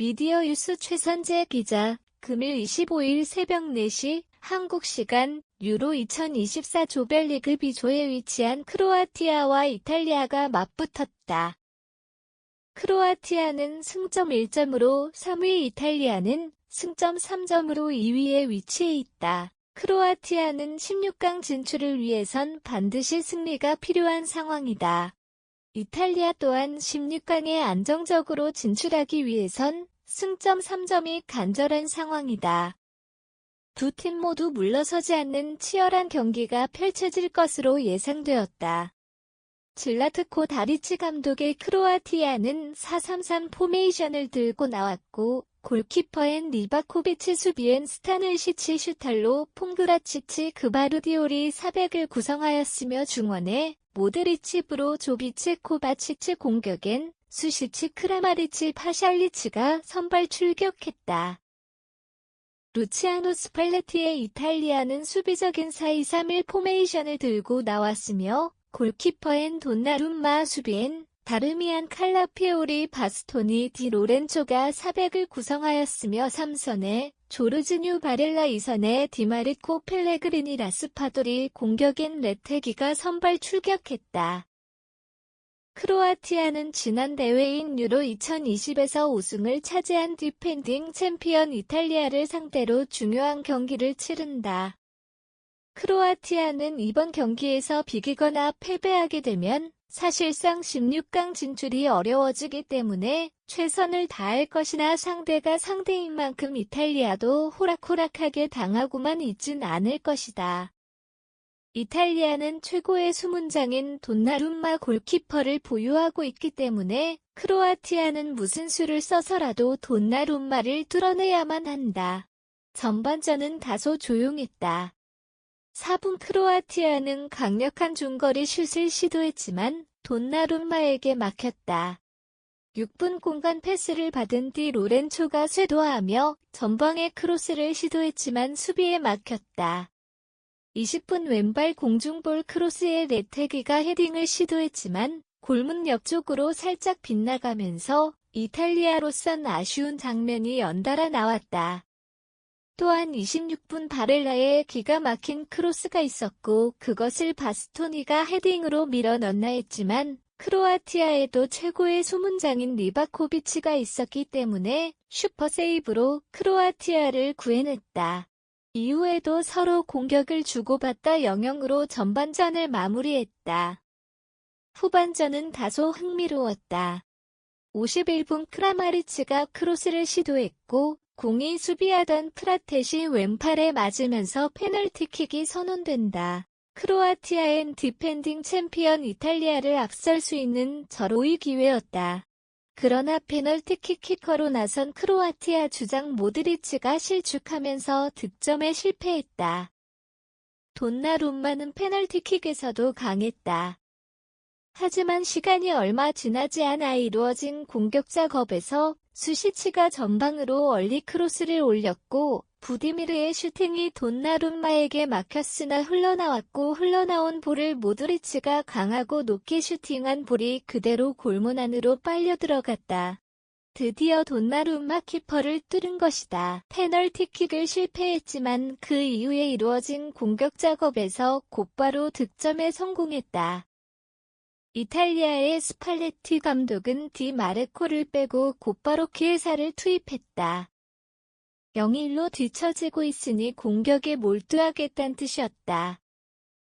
미디어 뉴스 최선재 기자, 금일 25일 새벽 4시 한국 시간 유로 2024 조별리그 B조에 위치한 크로아티아와 이탈리아가 맞붙었다. 크로아티아는 승점 1점으로 3위 이탈리아는 승점 3점으로 2위에 위치해 있다. 크로아티아는 16강 진출을 위해선 반드시 승리가 필요한 상황이다. 이탈리아 또한 16강에 안정적으로 진출하기 위해선 승점 3점이 간절한 상황이다. 두 팀 모두 물러서지 않는 치열한 경기가 펼쳐질 것으로 예상되었다. 질라트코 다리치 감독의 크로아티아는 4-3-3 포메이션을 들고 나왔고 골키퍼엔 리바코비치 수비엔 스타늘시치 슈탈로 퐁그라치치 그바르디올이 사백을 구성하였으며 중원에 모드리치 브로 조비치 코바치치 공격엔 수시치 크라마리치 파샬리치가 선발 출격했다. 루치아노 스팔레티의 이탈리아는 수비적인 4-2-3-1 포메이션을 들고 나왔으며 골키퍼엔 돈나룸마 수비엔 다르미안 칼라피오리 바스토니 디 로렌초가 사백을 구성하였으며 3선에 조르즈뉴 바렐라 2선에 디마르코 펠레그리니 라스파도리 공격엔 레테기가 선발 출격했다. 크로아티아는 지난 대회인 유로 2020에서 우승을 차지한 디펜딩 챔피언 이탈리아를 상대로 중요한 경기를 치른다. 크로아티아는 이번 경기에서 비기거나 패배하게 되면 사실상 16강 진출이 어려워지기 때문에 최선을 다할 것이나 상대가 상대인 만큼 이탈리아도 호락호락하게 당하고만 있진 않을 것이다. 이탈리아는 최고의 수문장인 돈나룸마 골키퍼를 보유하고 있기 때문에 크로아티아는 무슨 수를 써서라도 돈나룸마를 뚫어내야만 한다. 전반전은 다소 조용했다. 4분 크로아티아는 강력한 중거리 슛을 시도했지만 돈나룸마에게 막혔다. 6분 공간 패스를 받은 뒤 로렌초가 쇄도하며 전방에 크로스를 시도했지만 수비에 막혔다. 20분 왼발 공중볼 크로스에 레테기가 헤딩을 시도했지만 골문 옆쪽으로 살짝 빗나가면서 이탈리아로선 아쉬운 장면이 연달아 나왔다. 또한 26분 바렐라에 기가 막힌 크로스가 있었고 그것을 바스토니가 헤딩으로 밀어 넣나 했지만 크로아티아에도 최고의 수문장인 리바코비치가 있었기 때문에 슈퍼세이브로 크로아티아를 구해냈다. 이후에도 서로 공격을 주고받다 0영으로 전반전을 마무리했다. 후반전은 다소 흥미로웠다. 51분 크라마리치가 크로스를 시도했고 공이 수비하던 프라테시 왼팔에 맞으면서 페널티킥이 선언된다. 크로아티아엔 디펜딩 챔피언 이탈리아를 앞설 수 있는 절호의 기회였다. 그러나 페널티킥 키커로 나선 크로아티아 주장 모드리치가 실축하면서 득점에 실패했다. 돈나룸마는 페널티킥에서도 강했다. 하지만 시간이 얼마 지나지 않아 이루어진 공격 작업에서 수시치가 전방으로 얼리 크로스를 올렸고 부디미르의 슈팅이 돈나룸마에게 막혔으나 흘러나왔고 흘러나온 볼을 모드리치가 강하고 높게 슈팅한 볼이 그대로 골문 안으로 빨려 들어갔다. 드디어 돈나룸마 키퍼를 뚫은 것이다. 페널티킥을 실패했지만 그 이후에 이루어진 공격 작업에서 곧바로 득점에 성공했다. 이탈리아의 스팔레티 감독은 디 마르코를 빼고 곧바로 키에사를 투입했다. 0일로 뒤처지고 있으니 공격에 몰두하겠다는 뜻이었다.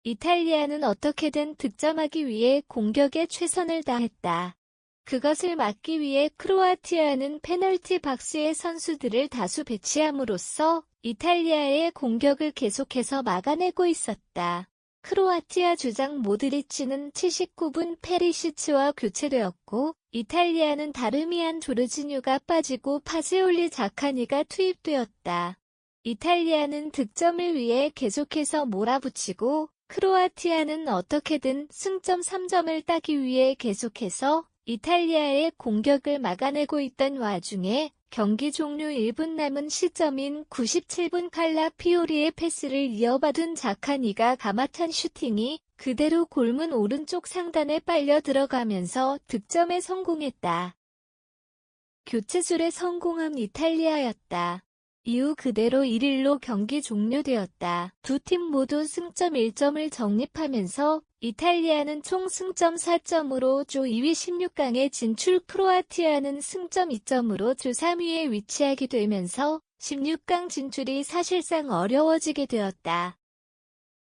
이탈리아는 어떻게든 득점하기 위해 공격에 최선을 다했다. 그것을 막기 위해 크로아티아는 페널티 박스의 선수들을 다수 배치함으로써 이탈리아의 공격을 계속해서 막아내고 있었다. 크로아티아 주장 모드리치는 79분 페리시치와 교체되었고 이탈리아는 다르미안 조르지뉴가 빠지고 파지올리 자카니가 투입되었다. 이탈리아는 득점을 위해 계속해서 몰아붙이고 크로아티아는 어떻게든 승점 3점을 따기 위해 계속해서 이탈리아의 공격을 막아내고 있던 와중에 경기 종료 1분 남은 시점인 97분 칼라 피오리의 패스를 이어받은 자카니가 가마탄 슈팅이 그대로 골문 오른쪽 상단에 빨려 들어가면서 득점에 성공했다. 교체술에 성공한 이탈리아였다. 이후 그대로 1일로 경기 종료되었다. 두 팀 모두 승점 1점을 적립하면서 이탈리아는 총 승점 4점으로 조 2위 16강에 진출 크로아티아는 승점 2점으로 조 3위에 위치하게 되면서 16강 진출이 사실상 어려워지게 되었다.